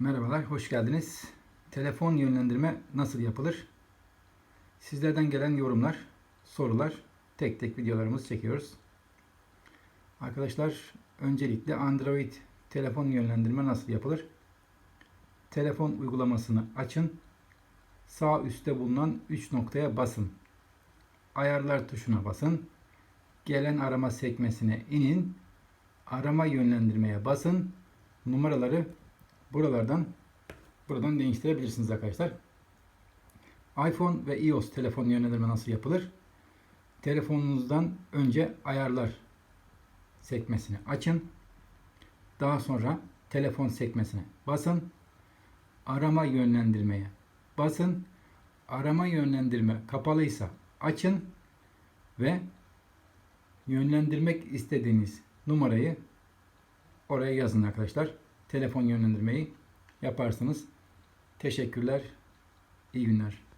Merhabalar, hoş geldiniz. Telefon yönlendirme nasıl yapılır? Sizlerden gelen yorumlar, sorular, tek tek videolarımızı çekiyoruz. Arkadaşlar, öncelikle Android telefon yönlendirme nasıl yapılır? Telefon uygulamasını açın. Sağ üstte bulunan 3 noktaya basın. Ayarlar tuşuna basın. Gelen arama sekmesine inin. Arama yönlendirmeye basın. Numaraları buralardan buradan değiştirebilirsiniz arkadaşlar. iPhone ve iOS telefon yönlendirme nasıl yapılır? Telefonunuzdan önce ayarlar sekmesini açın. Daha sonra telefon sekmesine basın. Arama yönlendirmeye basın. Arama yönlendirme kapalıysa açın ve yönlendirmek istediğiniz numarayı oraya yazın arkadaşlar. Telefon yönlendirmeyi yaparsınız. Teşekkürler. İyi günler.